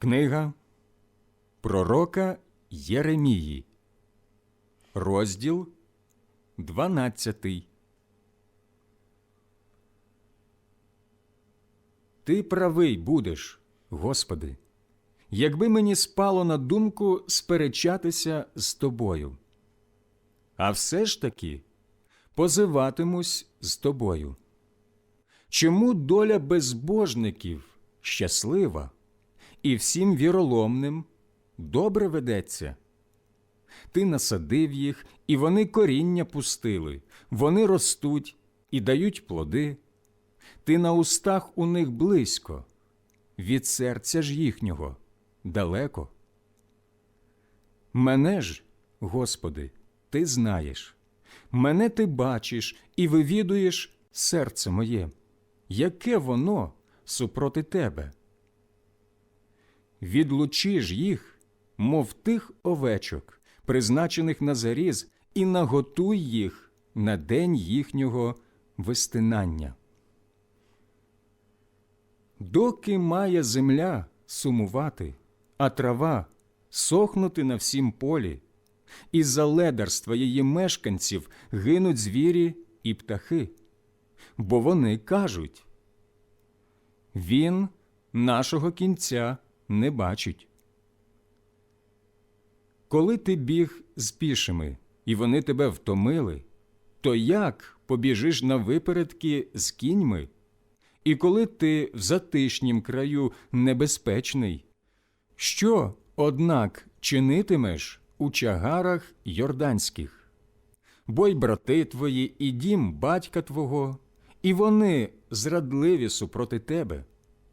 Книга Пророка Єремії, розділ 12. Ти правий будеш, Господи, якби мені спало на думку сперечатися з тобою. А все ж таки позиватимусь з тобою. Чому доля безбожників щаслива, і всім віроломним добре ведеться? Ти насадив їх, і вони коріння пустили, вони ростуть і дають плоди. Ти на устах у них близько, від серця ж їхнього далеко. Мене ж, Господи, ти знаєш, мене ти бачиш і вивідуєш серце моє, яке воно супроти тебе. Відлучи ж їх, мов тих овечок, призначених на заріз, і наготуй їх на день їхнього вистинання. Доки має земля сумувати, а трава сохнути на всім полі, і за ледарства її мешканців гинуть звірі і птахи, бо вони кажуть Він нашого кінця не бачить. Коли ти біг з пішими, і вони тебе втомили, то як побіжиш на випередки з кіньми? І коли ти в затишнім краю небезпечний, що, однак, чинитимеш у чагарах йорданських? Бо й брати твої, і дім батька твого, і вони зрадливі супроти тебе,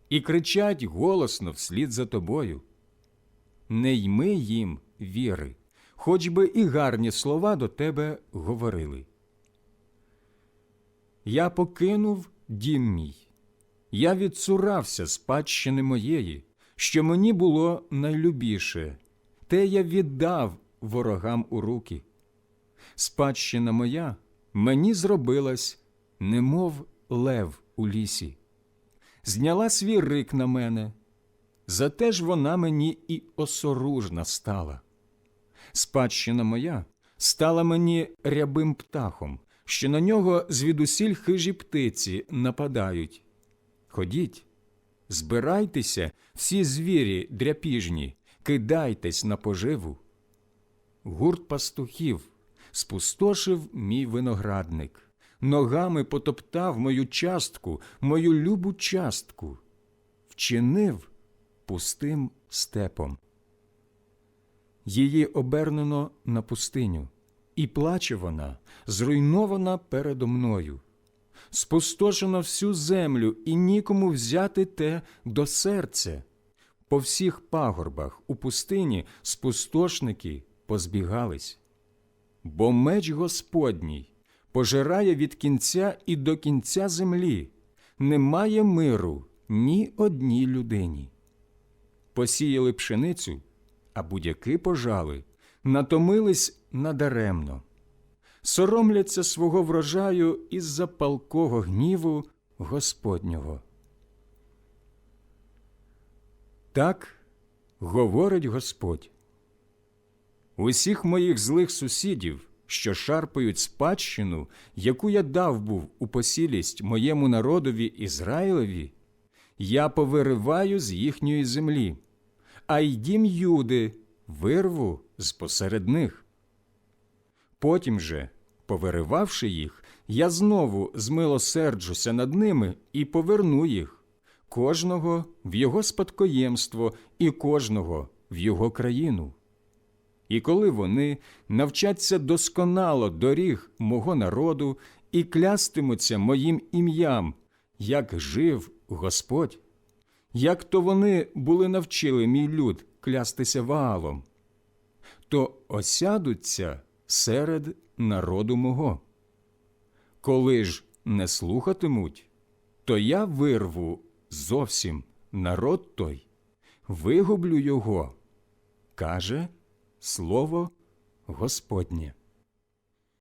і кричать голосно вслід за тобою. Не йми їм віри, хоч би і гарні слова до тебе говорили. Я покинув дім мій. Я відсурався спадщини моєї, що мені було найлюбіше, те я віддав ворогам у руки. Спадщина моя мені зробилась, немов лев у лісі. Зняла свій рик на мене, зате ж вона мені і осоружна стала. Спадщина моя стала мені рябим птахом, що на нього звідусіль хижі птиці нападають. Ходіть, збирайтеся, всі звірі дряпіжні, кидайтесь на поживу. Гурт пастухів спустошив мій виноградник, ногами потоптав мою частку, мою любу частку, вчинив пустим степом. Її обернено на пустиню, і плаче вона, зруйнована передо мною спустошено всю землю, і нікому взяти те до серця. По всіх пагорбах у пустині спустошники позбігались. Бо меч Господній пожирає від кінця і до кінця землі, немає миру ні одній людині. Посіяли пшеницю, а будь-яки пожали, натомились надаремно соромляться свого врожаю із-за палкого гніву Господнього. Так говорить Господь. Усіх моїх злих сусідів, що шарпають спадщину, яку я дав був у посілість моєму народові Ізраїлеві, я повириваю з їхньої землі, а й дім Юди вирву з посеред них. Потім же Повиривавши їх, я знову змилосерджуся над ними і поверну їх, кожного в його спадкоємство і кожного в його країну. І коли вони навчаться досконало доріг мого народу і клястимуться моїм ім'ям, як жив Господь, як то вони були навчили мій люд клястися ваалом, то осядуться серед народу мого. Коли ж не слухатимуть, то я вирву зовсім народ той, вигублю його, каже слово Господнє.